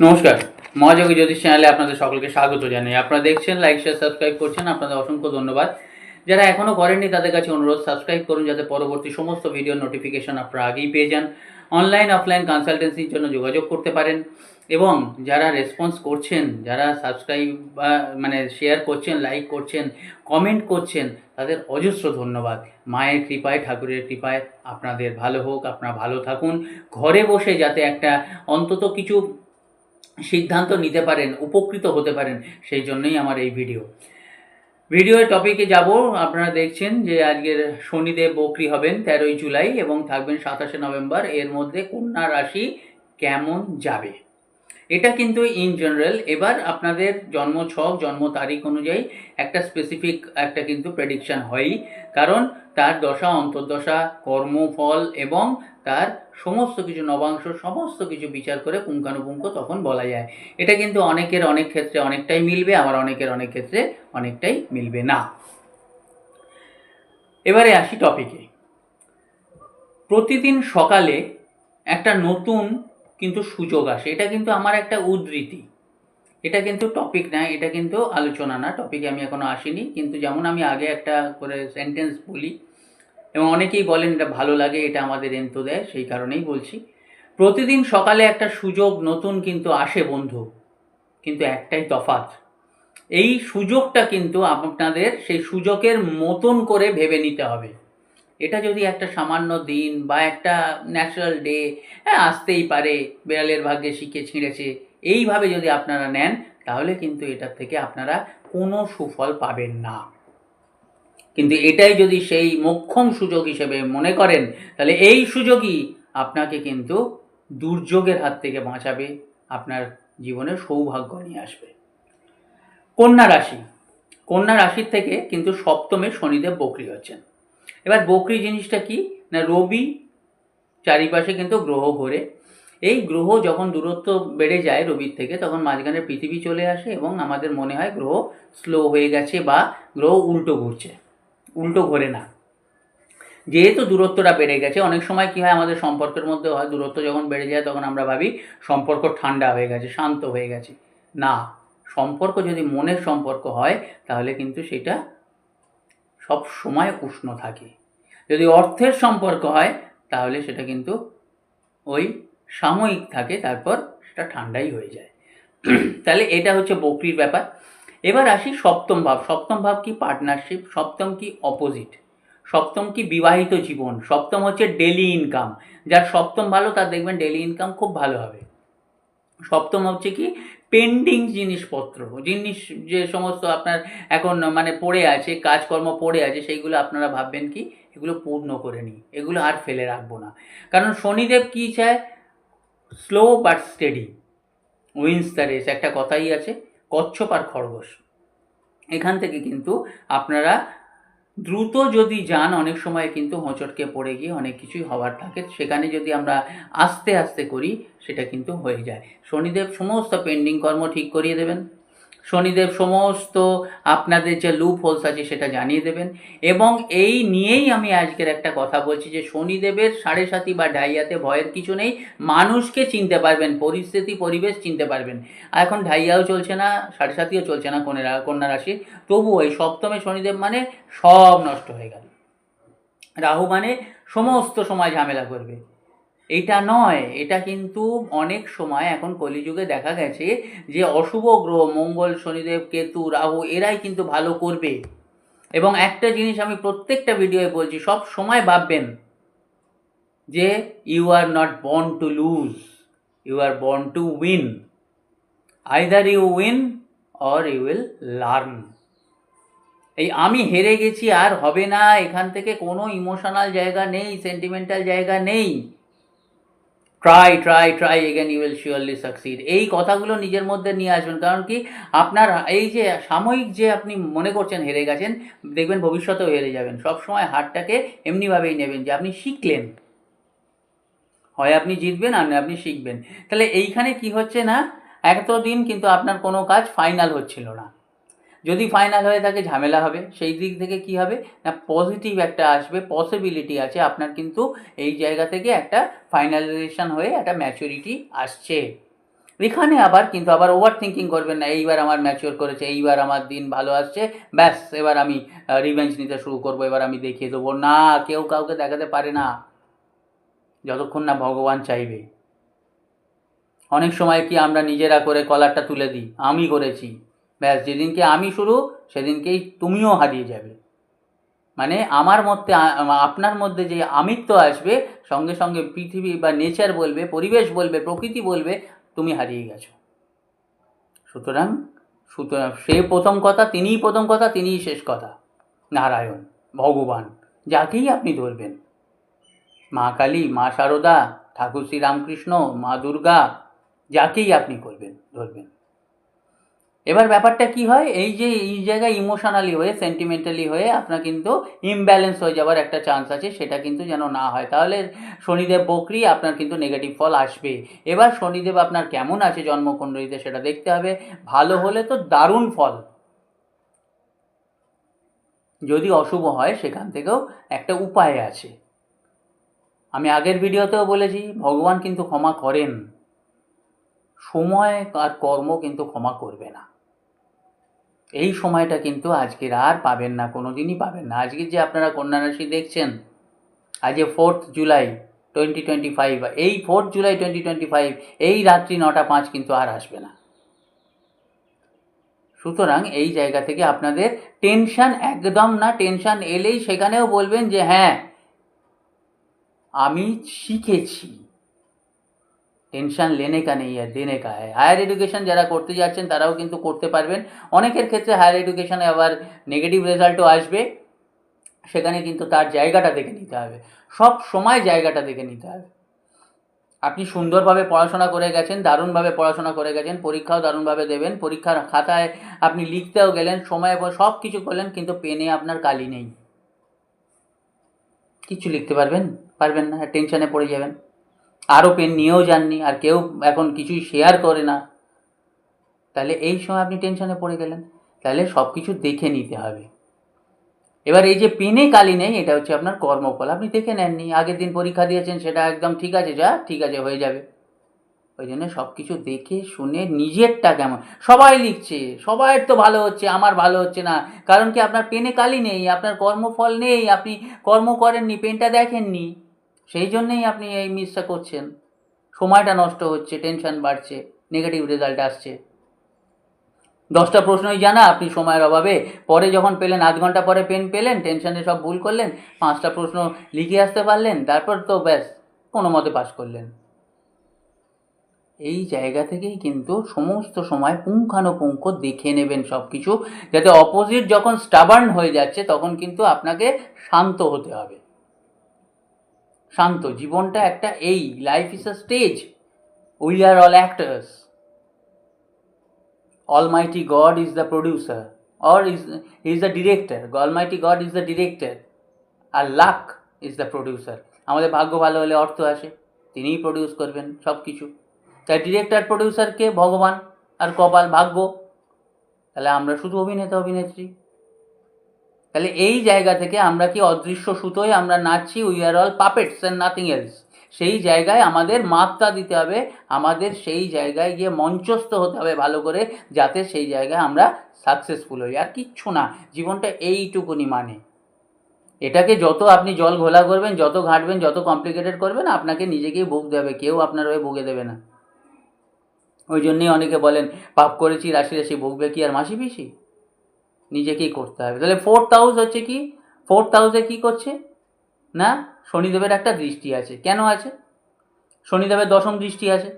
নমস্কার, মহাযোগী জ্যোতিষ চ্যানেলে আপনাদের সকলকে স্বাগত জানাই। আপনারা দেখছেন লাইক শেয়ার সাবস্ক্রাইব করছেন, আপনাদের অসংখ্য ধন্যবাদ। যারা এখনও করেননি, তাদের কাছে অনুরোধ সাবস্ক্রাইব করুন যাতে পরবর্তী সমস্ত ভিডিও নোটিফিকেশন আপনারা আগেই পেয়ে যান। অনলাইন অফলাইন কনসালটেন্সির জন্য যোগাযোগ করতে পারেন। এবং যারা রেসপন্স করছেন, যারা সাবস্ক্রাইব মানে শেয়ার করছেন লাইক করছেন কমেন্ট করছেন, তাদের অজস্র ধন্যবাদ। মায়ের কৃপায়, ঠাকুরের কৃপায় আপনাদের ভালো হোক, আপনারা ভালো থাকুন। ঘরে বসে যাতে একটা অন্তত কিছু সিদ্ধান্ত নিতে পারেন, উপকৃত হতে পারেন, সেই জন্যই আমার এই ভিডিও। ভিডিওর টপিকে যাব। আপনারা দেখছেন যে আজকের শনিদেব বকরি হবেন তেরোই জুলাই এবং থাকবেন সাতাশে নভেম্বর। এর মধ্যে কন্যা রাশি কেমন যাবে? এটা কিন্তু ইন জেনারেল এবার আপনাদের জন্ম ছক, জন্ম তারিখ অনুযায়ী একটা স্পেসিফিক একটা কিন্তু প্রেডিকশান হয়ই। কারণ তার দশা, অন্তর্দশা কর্মফল এবং তার সমস্ত কিছু নবাংশ, সমস্ত কিছু বিচার করে পুঙ্খানুপুঙ্খ তখন বলা যায়। এটা কিন্তু অনেকের অনেক ক্ষেত্রে অনেকটাই মিলবে, আবার অনেকের অনেক ক্ষেত্রে অনেকটাই মিলবে না। এবারে আসি টপিকে প্রতিদিন সকালে একটা নতুন কিন্তু সুযোগ আসে। এটা কিন্তু আমার একটা উদ্ধৃতি। এটা কিন্তু টপিক না, এটা কিন্তু আলোচনা না। টপিকে আমি এখনও আসিনি, কিন্তু যেমন আমি আগে একটা করে সেন্টেন্স বলি, এবং অনেকেই বলেন এটা ভালো লাগে, এটা আমাদের এন্ত দেয় সেই কারণেই বলছি। প্রতিদিন সকালে একটা সুযোগ নতুন কিন্তু আসে, বন্ধু। কিন্তু একটাই তফাৎ। এই সুযোগটা কিন্তু আপনাদের সেই সুযোগের মতন করে ভেবে নিতে হবে। এটা যদি একটা সামান্য দিন বা একটা ন্যাচারাল ডে হ্যাঁ আসতেই পারে, বেড়ালের ভাগ্যে শিখে ছিঁড়েছে, এইভাবে যদি আপনারা নেন, তাহলে কিন্তু এটার থেকে আপনারা কোনো সুফল পাবেন না। কিন্তু এটাই যদি সেই মোক্ষম সুযোগ হিসেবে মনে করেন, তাহলে এই সুযোগই আপনাকে কিন্তু দুর্যোগের হাত থেকে বাঁচাবে, আপনার জীবনে সৌভাগ্য নিয়ে আসবে। কন্যা রাশি, কন্যা রাশির থেকে কিন্তু সপ্তমে শনিদেব বকরি হচ্ছেন। এবার বকরি জিনিসটা কি? না, রবি চারিপাশে কিন্তু গ্রহ ঘোরে। এই গ্রহ যখন দূরত্ব বেড়ে যায় রবির থেকে, তখন মাঝখানে পৃথিবী চলে আসে এবং আমাদের মনে হয় গ্রহ স্লো হয়ে গেছে বা গ্রহ উল্টো ঘুরছে, উল্টো ঘোরে না। যেহেতু দূরত্বটা বেড়ে গেছে, অনেক সময় কী হয়, আমাদের সম্পর্কের মধ্যে হয়, দূরত্ব যখন বেড়ে যায়, তখন আমরা ভাবি সম্পর্ক ঠান্ডা হয়ে গেছে, শান্ত হয়ে গেছে। না, সম্পর্ক যদি মনের সম্পর্ক হয়, তাহলে কিন্তু সেটা সব সময় উষ্ণ থাকে। যদি অর্থের সম্পর্ক হয় তাহলে সেটা কিন্তু ওই সাময়িক থাকে তারপর সেটা ঠান্ডাই হয়ে যায়। তাহলে এটা হচ্ছে বকরির ব্যাপার। এবার আসি সপ্তম ভাব। সপ্তম ভাব কি পার্টনারশিপ সপ্তম কি অপোজিট সপ্তম কি বিবাহিত জীবন? সপ্তম হচ্ছে ডেলি ইনকাম যার সপ্তম ভালো তার দেখবেন ডেলি ইনকাম খুব ভালো হবে। সপ্তম হচ্ছে কি পেন্ডিং জিনিসপত্র। জিনিস যে সমস্ত আপনার এখন মানে পড়ে আছে কাজকর্ম পড়ে আছে সেইগুলো আপনারা ভাববেন কি এগুলো পূর্ণ করে নিই। এগুলো আর ফেলে রাখব না। কারণ শনিদেব কী চায়? Slow but steady wins the race একটা কথাই আছে, কচ্ছপ আর খরগোশ। এখান থেকে কিন্তু আপনারা দ্রুত যদি যান, অনেক সময় কিন্তু হোঁচটকে পড়ে গিয়ে অনেক কিছুই হওয়ার থাকে। সেখানে যদি আমরা আস্তে আস্তে করি, সেটা কিন্তু হয়ে যায়। শনিদেব সমস্ত পেন্ডিং কর্ম ঠিক করিয়ে দেবেন। শনিদেব সমস্ত আপনাদের যে লুপ হোলস আছে সেটা জানিয়ে দেবেন। এবং এই নিয়েই আমি আজকের একটা কথা বলছি যে শনিদেবের সাড়ে সাতি বা ঢাইয়াতে ভয়ের কিছু নেই। মানুষকে চিনতে পারবেন, পরিস্থিতি, পরিবেশ চিনতে পারবেন। আর এখন ঢাইয়াও চলছে না, সাড়ে সাতিও চলছে না কন্যা কন্যা রাশির। তবুও এই সপ্তমে শনিদেব মানে সব নষ্ট হয়ে গেল। রাহু মানে সমস্ত সময় ঝামেলা করবে। এটা নয়, এটা কিন্তু অনেক সময় এখন কলিযুগে দেখা গেছে যে অশুভ গ্রহ, মঙ্গল, শনিদেব, কেতু, রাহু এরাই কিন্তু ভালো করবে। এবং একটা জিনিস আমি প্রত্যেকটা ভিডিওয়ে বলছি, সব সময় ভাববেন যে you are not born to lose you are born to win either you win or you will learn এই আমি হেরে গেছি, আর হবে না, এখান থেকে কোনো ইমোশনাল জায়গা নেই সেন্টিমেন্টাল জায়গা নেই। Try try try again you will surely succeed এই কথাগুলো নিজের মধ্যে নিয়ে আসবেন, কারণ কি আপনার এই যে সাময়িক যে আপনি মনে করছেন হেরে গেছেন, দেখবেন ভবিষ্যতেও হেরে যাবেন। সব সময় হারটাকে এমনিভাবেই নেবেন যে আপনি শিখলেন। হয় আপনি জিতবেন আর আপনি শিখবেন। তাহলে এইখানে কি হচ্ছে না? এতদিন কিন্তু আপনার কোনো কাজ ফাইনাল হচ্ছিল না। যদি ফাইনাল হয়ে থাকে, ঝামেলা হবে। সেই দিক থেকে কি হবে? না পজিটিভ একটা আসবে পসিবিলিটি আছে। আপনার কিন্তু এই জায়গা থেকে একটা ফাইনালাইজেশন হয়ে একটা ম্যাচুরিটি আসছে। এখানে আবার কিন্তু আবার ওভার থিঙ্কিং করবেন না, এইবার আমার ম্যাচিওর করেছে, এইবার আমার দিন ভালো আসছে, ব্যাস, এবার আমি রিভেঞ্জ নিতে শুরু করব, এবার আমি দেখিয়ে দেবো। না, কেউ কাউকে দেখাতে পারে না। যতক্ষণ না ভগবান চাইবে। অনেক সময় কি আমরা নিজেরা করে কলারটা তুলে দিই? আমি করেছি। ব্যাস, যেদিনকে আমি শুরু, সেদিনকেই তুমিও হারিয়ে যাবে। মানে আমার মধ্যে আপনার মধ্যে যে আমিত্ব আসবে, সঙ্গে সঙ্গে পৃথিবী বা নেচার বলবে, পরিবেশ বলবে, প্রকৃতি বলবে, তুমি হারিয়ে গেছো। সুতরাং সুতরাং সে প্রথম কথা, তিনিই প্রথম কথা, তিনিই শেষ কথা। নারায়ণ, ভগবান, যাকেই আপনি ধরবেন। মা কালী, মা শারদা ঠাকুর শ্রী রামকৃষ্ণ, মা দুর্গা, যাকেই আপনি করবেন, ধরবেন। এবার ব্যাপারটা কি হয়? এই যে, এই জায়গায় ইমোশনালি হয়ে সেন্টিমেন্টালি হয়ে আপনার কিন্তু ইমব্যালেন্স হয়ে যাওয়ার একটা চান্স আছে, সেটা কিন্তু যেন না হয়। তাহলে শনিদেব বকরি, আপনার কিন্তু নেগেটিভ ফল আসবে। এবার শনিদেব আপনার কেমন আছে জন্মকুণ্ডলিতে সেটা দেখতে হবে। ভালো হলে তো দারুণ ফল। যদি অশুভ হয়, সেখান থেকেও একটা উপায় আছে। আমি আগের ভিডিওতেও বলেছি, ভগবান কিন্তু ক্ষমা করেন। সময় আর কর্ম কিন্তু ক্ষমা করবে না। এই সময়টা কিন্তু আজকের আর পাবেন না কোনো দিনই পাবেন না। আজকে যে আপনারা কন্যা রাশি দেখছেন আজকে fourth July twenty twenty five এই fourth July twenty twenty five এই রাত্রি নটা পাঁচ কিন্তু আর আসবে না। সুতরাং এই জায়গা থেকে আপনাদের টেনশান একদম না টেনশান এলেই সেখানেও বলবেন যে হ্যাঁ আমি শিখেছি। টেনশন লেনে কা নেই দেনে কা হ্যায়। হায়ার এডুকেশন যারা করতে যাচ্ছেন, তারাও কিন্তু করতে পারবেন। অনেকের ক্ষেত্রে হায়ার এডুকেশনে আবার নেগেটিভ রেজাল্টও আসবে। সেখানে কিন্তু তার জায়গাটা দেখে নিতে হবে। সব সময় জায়গাটা দেখে নিতে হবে। আপনি সুন্দরভাবে পড়াশোনা করে গেছেন, দারুণভাবে পড়াশোনা করে গেছেন, পরীক্ষাও দারুণভাবে দেবেন, পরীক্ষার খাতায় আপনি লিখতেও গেলেন, সময় সব কিছু করলেন, কিন্তু পেনে আপনার কালি নেই। কিছু লিখতে পারবেন? পারবেন না, টেনশনে পড়ে যাবেন। আরও পেন নিয়েও যাননি, আর কেউ এখন কিছুই শেয়ার করে না। তাহলে এই সময় আপনি টেনশনে পড়ে গেলেন। তাহলে সব কিছু দেখে নিতে হবে। এবার এই যে পেনে কালি নেই, এটা হচ্ছে আপনার কর্মফল। আপনি দেখে নেননি, আগের দিন পরীক্ষা দিয়েছেন, সেটা একদম ঠিক আছে, যা ঠিক আছে, হয়ে যাবে। ওই জন্য সব কিছু দেখে শুনে নিজেরটা কেমন? সবাই লিখছে, সবাইয়ের তো ভালো হচ্ছে, আমার ভালো হচ্ছে না। কারণ কি আপনার পেনে কালি নেই, আপনার কর্মফল নেই, আপনি কর্ম করেননি, পেনটা দেখেননি। সেই জন্যেই আপনি এই মিসটা করছেন। সময়টা নষ্ট হচ্ছে টেনশন বাড়ছে নেগেটিভ রেজাল্ট আসছে। দশটা প্রশ্নই জানা, আপনি সময়ের অভাবে। পরে যখন পেলেন, আধ ঘণ্টা পরে পেন পেলেন টেনশনে সব ভুল করলেন, পাঁচটা প্রশ্ন লিখে আসতে পারলেন, তারপর তো ব্যাস, কোনো মতে পাস করলেন। এই জায়গা থেকেই কিন্তু সমস্ত সময় পুঙ্খানুপুঙ্খ দেখে নেবেন সব কিছু যাতে অপোজিট যখন স্টাবার্ন হয়ে যাচ্ছে, তখন কিন্তু আপনাকে শান্ত হতে হবে। শান্ত, জীবনটা একটা এই life is a stage we are all actors Almighty God is the producer, or is he is the director. Almighty God is the director. আর লাক ইজ দ্য প্রডিউসার আমাদের ভাগ্য ভালো হলে অর্থ আসে, তিনিই প্রডিউস করবেন সব কিছু তাই ডিরেক্টর প্রডিউসারকে ভগবান, আর কপাল ভাগ্য, তাহলে আমরা শুধু অভিনেতা, অভিনেত্রী তাহলে এই জায়গা থেকে আমরা কি অদৃশ্য সুতোয় আমরা নাচছি we are all puppets and nothing else সেই জায়গায় আমাদের মাত্রা দিতে হবে, আমাদের সেই জায়গায় গিয়ে মঞ্চস্থ হতে হবে ভালো করে, যাতে সেই জায়গায় আমরা সাকসেসফুল হই। আর কিচ্ছু না, জীবনটা এইটুকুনি মানে। এটাকে যত আপনি জল ঘোলা করবেন, যত ঘাঁটবেন, যত কমপ্লিকেটেড করবেন, আপনাকে নিজেকেই ভুগতে হবে কেউ আপনার হয়ে ভুগে দেবে না। ওই জন্যেই অনেকে বলেন, পাপ করেছি, রাশি রাশি ভুগবে কি আর মাসি পিসি নিজেকেই করতে হবে। তাহলে ফোর্থ হাউস হচ্ছে কি? ফোর্থ হাউসে কি করছে? না, শনিদেবের একটা দৃষ্টি আছে। কেন আছে? শনিদেবের দশম দৃষ্টি আছে।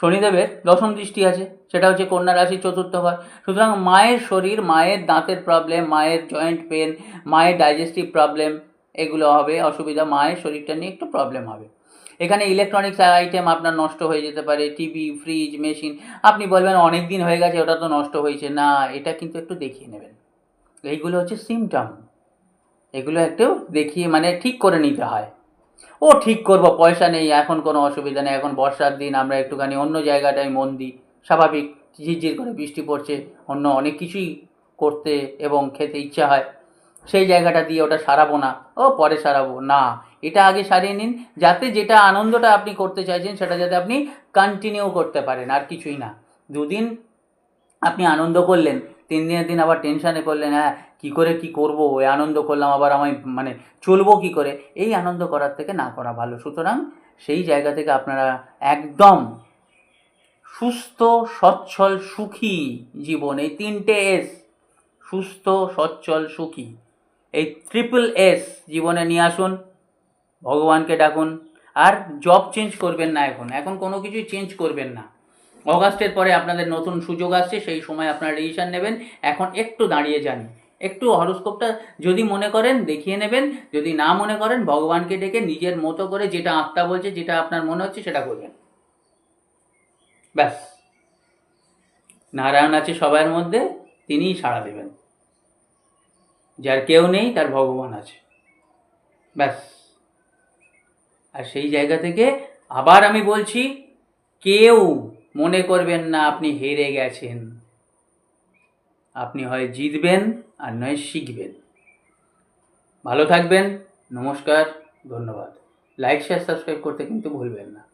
শনিদেবের দশম দৃষ্টি আছে। সেটা হচ্ছে কন্যা রাশির চতুর্থ ঘর সুতরাং মায়ের শরীর, মায়ের দাঁতের প্রবলেম মায়ের জয়েন্ট পেন মায়ের ডাইজেস্টিভ প্রবলেম এগুলো হবে, অসুবিধা, মায়ের শরীরটা নিয়ে একটু প্রবলেম হবে। এখানে ইলেকট্রনিক্স আইটেম আপনার নষ্ট হয়ে যেতে পারে টিভি ফ্রিজ মেশিন আপনি বলবেন অনেক দিন হয়ে গেছে, ওটা তো নষ্ট হয়েছে। না, এটা কিন্তু একটু দেখিয়ে নেবেন। এইগুলো হচ্ছে সিমটম এগুলো একটু দেখিয়ে মানে ঠিক করে নিতে হয়। ও ঠিক করব, পয়সা নেই, এখন কোনো অসুবিধা নেই, এখন বর্ষার দিন, আমরা একটুখানি অন্য জায়গাটায় মন দিই। স্বাভাবিক, ঝিরঝির করে বৃষ্টি পড়ছে, অন্য অনেক কিছুই করতে এবং খেতে ইচ্ছা হয়। সেই জায়গাটা দিয়ে ওটা সারাবো না। ও, পরে সারাবো। না, এটা আগে সারিয়ে নিন, যাতে যেটা আনন্দটা আপনি করতে চাইছেন সেটা যাতে আপনি কন্টিনিউ করতে পারেন, আর কিছুই না। দুদিন আপনি আনন্দ করলেন, তিন দিনের দিন আবার টেনশানে করলেন হ্যাঁ কী করে কি করব? ওই আনন্দ করলাম, আবার আমি মানে চলবো কি করে? এই আনন্দ করার থেকে না করা ভালো। সুতরাং সেই জায়গা থেকে আপনারা একদম সুস্থ, সচ্ছল, সুখী জীবন। এই তিনটে এস সুস্থ, সচ্ছল, সুখী। এই ট্রিপল এস জীবনে নিয়ে আসুন, ভগবানকে ডাকুন, আর জব চেঞ্জ করবেন না এখন। এখন কোনো কিছুই চেঞ্জ করবেন না। অগাস্টের পরে আপনাদের নতুন সুযোগ আসছে, সেই সময় আপনারা ডিসিশন নেবেন। এখন একটু দাঁড়িয়ে যান। একটু হরস্কোপটা যদি মনে করেন, দেখিয়ে নেবেন। যদি না মনে করেন, ভগবানকে ডেকে নিজের মতো করে যেটা আত্মা বলছে, যেটা আপনার মনে হচ্ছে, সেটা করবেন। ব্যাস। নারায়ণ আছে সবার মধ্যে, তিনিই সাড়া দেবেন। যার কেউ নেই, তার ভগবান আছে। ব্যাস। আর সেই জায়গা থেকে আবার আমি বলছি, কেউ মনে করবেন না আপনি হেরে গেছেন। আপনি হয় জিতবেন আর নয় শিখবেন। ভালো থাকবেন। নমস্কার। ধন্যবাদ। লাইক, শেয়ার, সাবস্ক্রাইব করতে কিন্তু ভুলবেন না।